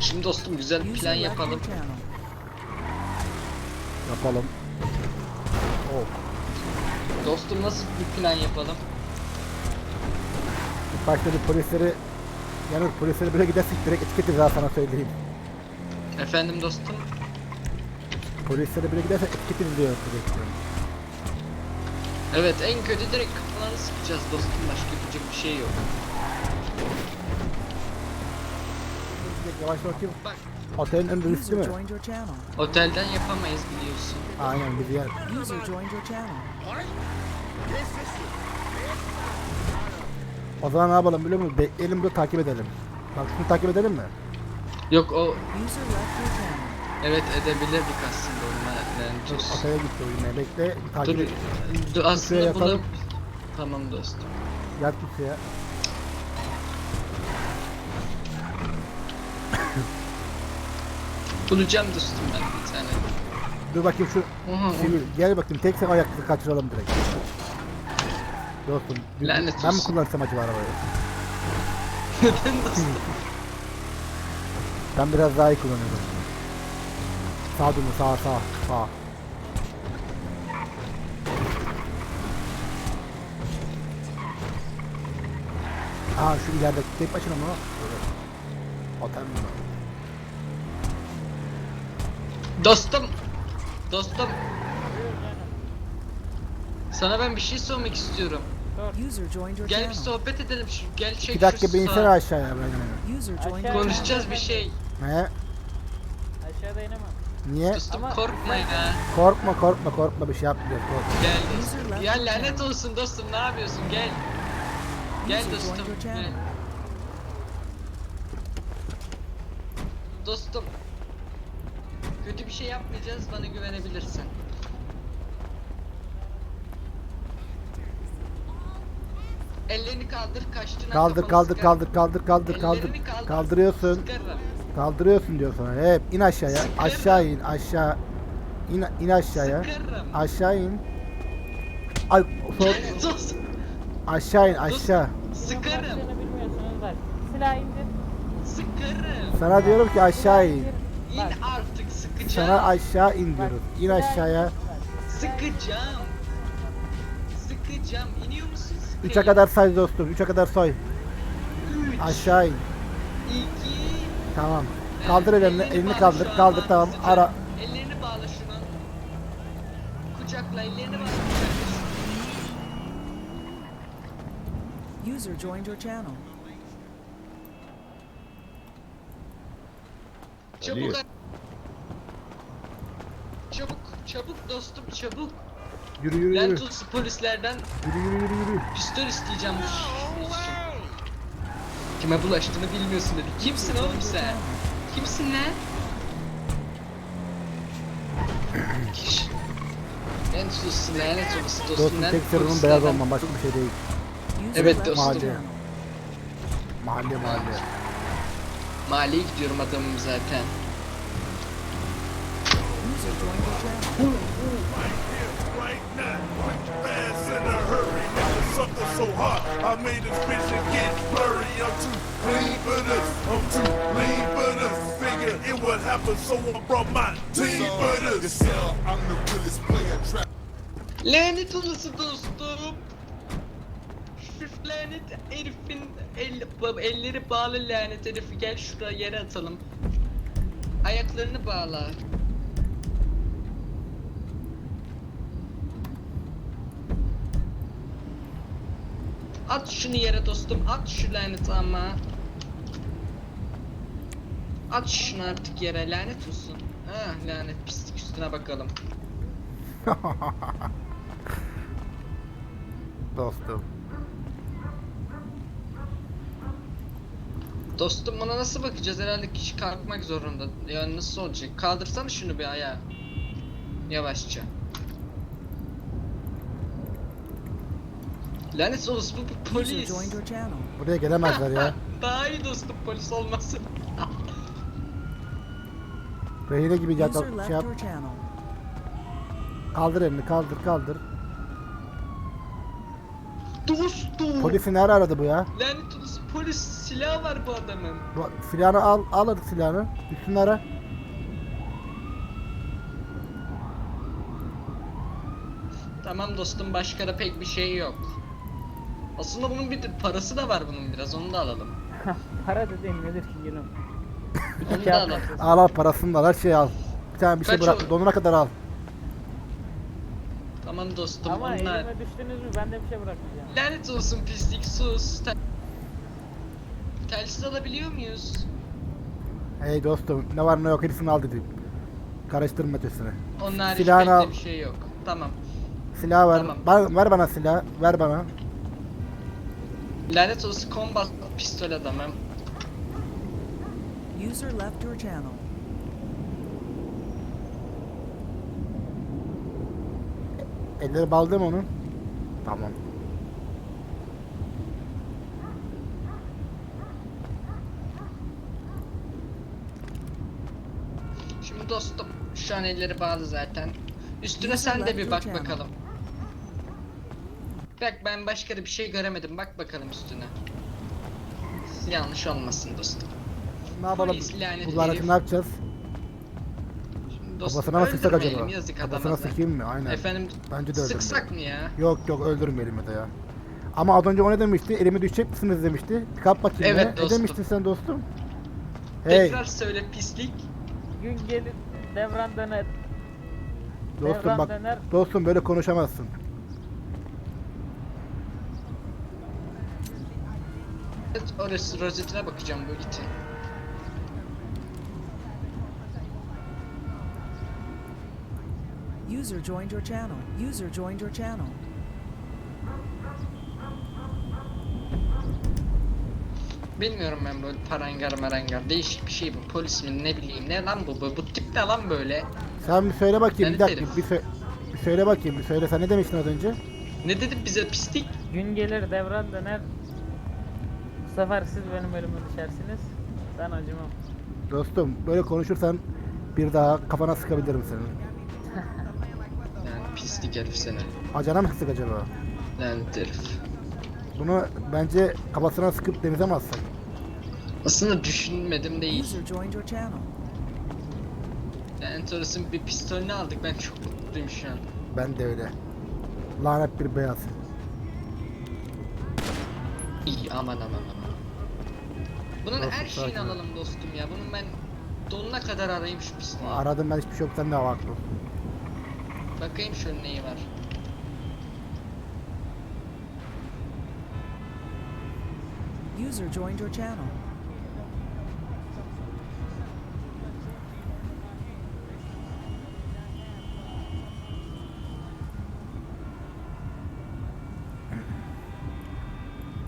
Şimdi dostum güzel bir plan yapalım. Yapalım. Oh. Dostum nasıl bir plan yapalım? Başta bir polisleri yani polisleri böyle gidersek direkt etiketiz daha sana söyleyeyim. Efendim dostum? Polisleri böyle gidersek etiketiz diyor direkt. Evet en kötü direkt kafalarını sıkacağız dostum. Başka yapacak bir şey yok. Yavaş bakayım. Bak Otelin joined your channel. otelden yapamayız biliyorsun. Aynen biz yer. O zaman ne yapalım biliyor musun? Bekleyelim burada takip edelim. Bak şunu takip edelim mi? Yok o evet edebilirdik aslında onu yani dur. Otele gitti oyuna. Bekle takip Dur, et. dur aslında bunu yatalım. Tamam dostum. Yat git ya. Bulacağım dostum ben bir tane. Dur bakayım şu Oha, sivil. Gel bakayım tek sen ayakta kaçıralım direkt. Dostum. bir- Lanet ben mi olsun. kullansam acaba arabayı? Neden dostum? Ben biraz daha iyi kullanıyorum. Sağ dönü sağ sağ sağ. Aa şu ileride tek başına mı? Böyle. Otel mi? Dostum. Dostum. Sana ben bir şey sormak istiyorum. User joined your Gel bir channel. sohbet edelim şu gel çek İki dakika şu bir insene sağa. aşağıya böyle. User joined your Aşağı- channel. Konuşacağız bir şey. He? Aşağıda inemem. Niye? Dostum Ama- korkma ya. Korkma korkma korkma bir şey yapmıyoruz korkma. Gel User dostum. left Ya lanet channel. olsun dostum ne yapıyorsun gel. Gel User dostum. joined your channel. Gel. Dostum. Kötü bir şey yapmayacağız bana güvenebilirsin. Ellerini kaldır kaçtığına Kaldır kaldır sıkarım. kaldır kaldır kaldır kaldır. Ellerini kaldır. Kaldırıyorsun. Sıkarım. Kaldırıyorsun diyor sana. Hep in aşağıya. Aşağı in aşağı. İn, in aşağıya. Sıkarım. Aşağı in. Ay sol Sus. aşağı in aşağı. Sıkarım. Kaçtığını bilmiyorsunuz bak. Silah indir. Sıkarım. Sana diyorum ki aşağı in. İn artık. Sana aşağı in diyoruz. İn aşağıya. Sıkacağım. Sıkacağım. İniyor musun? Sıkayım. 3'e kadar say dostum. 3'e kadar say. Üç, Aşağı in. iki, Tamam. Kaldır. Elini bağla kaldır. Kaldır tamam. Ara. Ellerini bağla şunu. Kucakla ellerini bağla. User joined your channel. Çabuk. Çabuk, çabuk dostum çabuk. Yürü yürü yürü. Olsun polislerden Yürü yürü yürü yürü. pistol isteyeceğim. Kime bulaştığını bilmiyorsun dedi. Kimsin oğlum sen? Kimsin lan? Kiş. Lanet olsun lanet olsun dostum. Dostum tek sorunun polislerden beyaz olman. Başka bir şey değil. Evet, dostum. channel. Mahalle mahalle. Mahalleye gidiyorum adamım zaten. Lanet olası dostum. Şu lanet herifin el, elleri bağlı lanet herifi gel şuraya yere atalım. Ayaklarını bağla. At şunu yere dostum at şu laneti ama. At şunu artık yere lanet olsun. Ah lanet pislik üstüne bakalım. Dostum. Dostum buna nasıl bakacağız? Herhalde kişi kalkmak zorunda. Yani nasıl olacak? Kaldırsana şunu bir ayağa. Yavaşça. Lanet olsun bu User polis. Buraya gelemezler ya. Daha iyi dostum polis olmasın. Rehine gibi left şey yap. Kaldır elini kaldır kaldır. Dostum. Polisi nerede aradı bu ya? Lanet olası polis silahı var bu adamın. Bu- Silahını al, al hadi silahını. Üstünü ara. Tamam dostum başka da pek bir şey yok. Aslında bunun bir parası da var bunun biraz onu da alalım. Para dediğin nedir ki gülüm? Onu da alalım. Al al parasını da al, her şeyi al. Bir tane bir şey Kaç bırak. oldu? Donuna kadar al. Tamam dostum Ama onlar. elime düştünüz mü ben de bir şey bırakmayacağım. Lanet olsun pislik sus. Tel- Telsiz alabiliyor muyuz? Hey dostum ne var ne yok hepsini al dedim. Karıştırma ötesini. Onun hariç Silahını al. bir şey yok. Tamam. Silah ver. Tamam. Ver, ver bana silah. Ver bana. Lanet olsun combat pistol adamım. User left your channel. Elleri baldı mı onun? Tamam. Şimdi dostum şu an elleri bağlı zaten. Üstüne sen de bir bak channel. bakalım. Bak ben başka da bir şey göremedim. Bak bakalım üstüne. Yanlış olmasın dostum. Ne yapalım? Polis lanet Bu laneti herif. ne yapacağız? Dostum Kafasına mı sıksak acaba? öldürmeyelim, yazık Kafasına adama. sıkayım mı? Aynen. Efendim Bence de öldürmeyelim. sıksak mı ya? Yok yok öldürmeyelim de ya. Ama az önce o ne demişti? Elimi düşecek misiniz demişti. Kalk bakayım. Evet ne? Ne dostum. demiştin sen dostum? Hey Tekrar söyle pislik. Gün gelir devran döner. dostum devran bak. döner. Dostum böyle konuşamazsın. Evet, Orası rozetine bakacağım bu itin. User joined your channel. User joined your channel. Bilmiyorum ben böyle parangar marangar değişik bir şey bu polis mi ne bileyim ne lan bu bu, bu tip ne lan böyle Sen bir söyle bakayım. Bir dakika. Bir, sö- bir söyle bakayım. Bir söyle. Sen ne demiştin az önce? ne dedi bize pislik Gün gelir devran döner. Sefer siz benim elime düşersiniz. Ben acımam. Dostum böyle konuşursan bir daha kafana sıkabilirim senin. yani pislik herif seni Acana mı sık acaba? lanet herif Bunu bence kafasına sıkıp denize mi atsak? aslında düşünmedim değil User joined your channel. lanet orası bir pistolünü aldık ben çok mutluyum şu an Ben de öyle. Lanet bir beyaz. İyi aman aman aman bunun Dostum, her şeyini sakin alalım dostum ya bunun ben donuna kadar arayayım şu pisliği Aradım ben hiçbir şey yok sen de haklı. bakayım şöyle neyi var User joined your channel.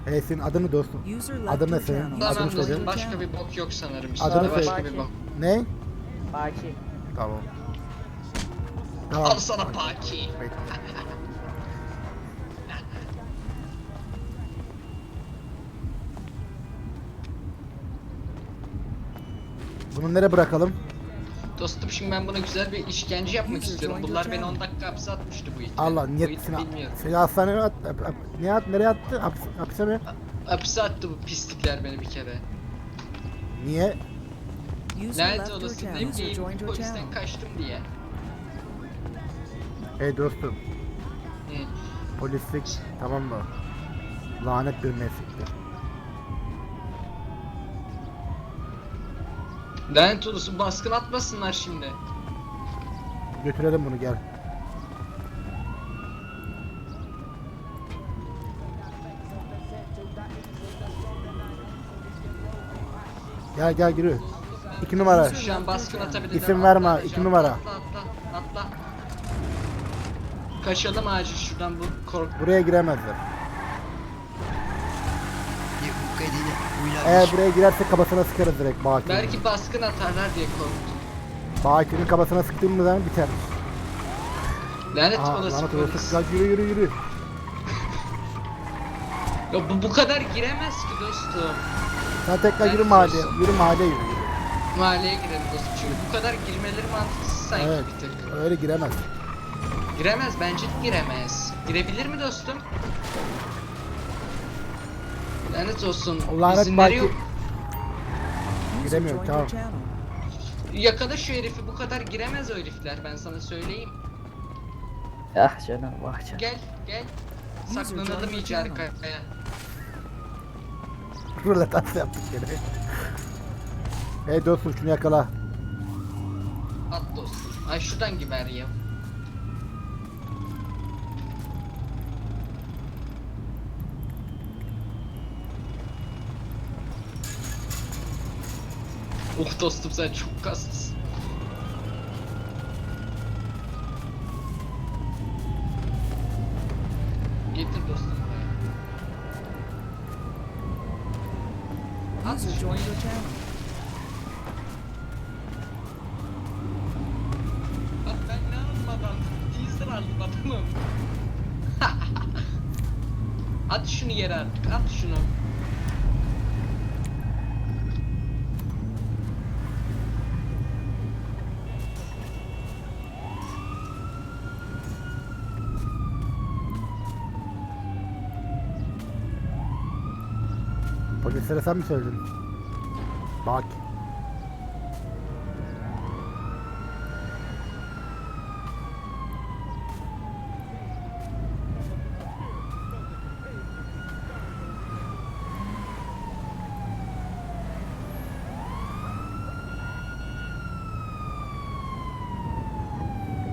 Hey senin adın ne dostum? Adın ne senin? channel. Adını Tamam söyle. dostum başka bir bok yok sanırım Adını üstünde başka söyle. bir bok Ne? Baki. Tamam. Tamam. Al sana paki. Bunu nereye bırakalım? Dostum şimdi ben buna güzel bir işkence yapmak istiyorum. Bunlar beni channel. 10 dakika hapse atmıştı bu it. Allah niyetini bilmiyorum. seni hastaneye at, ap- ap- ne at, nereye attı? Hapis, hapise mi? Hapse attı bu pislikler beni bir kere. Niye? User Nerede left your olası channel. ne User bileyim joined your channel. polisten kaçtım diye. Hey dostum, Hı. polislik tamam mı? Lanet bir meslektir. Lanet olası baskın atmasınlar şimdi. Götürelim bunu gel. Gel gel giriyor. İki numara. Şu an baskın atabilirler. İsim verme, atla, iki numara. Atla atla atla. Kaçalım acil şuradan bu kork. Buraya giremezler. Eğer buraya girerse kafasına sıkarız direkt Baki'nin. Belki baskın atarlar diye korktum. Baki'nin kafasına sıktığın mı zaman biter. Lanet Aa, olası lanet polis. Gel yürü yürü yürü. Ya bu, bu kadar giremez ki dostum. Sen tekrar yürü Lanet mahalleye. olsun. Yürü mahalleye yürü. yürü. Mahalleye girelim dostum çünkü bu kadar girmeleri mantıksız sanki Evet. bir tık. Öyle giremez. Giremez bence de giremez. Girebilir mi dostum? Lanet olsun. Lanet İzinleri yok. Giremiyorum, tamam. Yakala şu herifi bu kadar giremez o herifler ben sana söyleyeyim. Ah canım bak canım. Gel gel. Saklanalım iyice arkaya. Rulet atı yaptık gene. Hey dostum şunu yakala. At dostum. Ay şuradan giber ya. Oh dostum sen çok kaslısın. Getir dostum. At User joined your channel. Bak ben ne aldım adam? Teaser aldım adamım. at şunu yere artık, at şunu. Testere sen mi söyledin? Bak.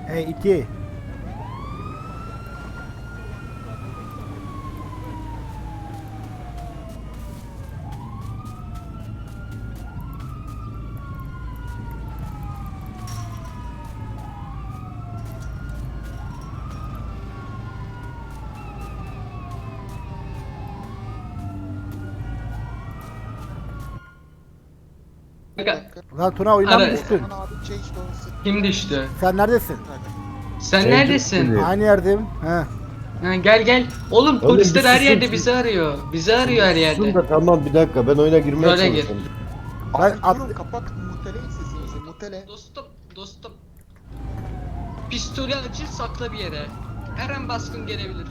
E2 Lan Tuna oyundan mı Ara- düştün? kim düştü? Sen neredesin? Sen Sen neredesin? kimsin? Aynı yerdeyim. He. Ha, gel gel. Oğlum polisler bir her susun yerde bizi arıyor. Bizi arıyor her Dur yerde. da tamam bir dakika ben oyuna girmeye Böyle gir. çalışıyorum. Ben Abi at- durun kapat muteleyin sesinizi mutele. Dostum, dostum. Pistolü açır sakla bir yere. Her an baskın gelebilir.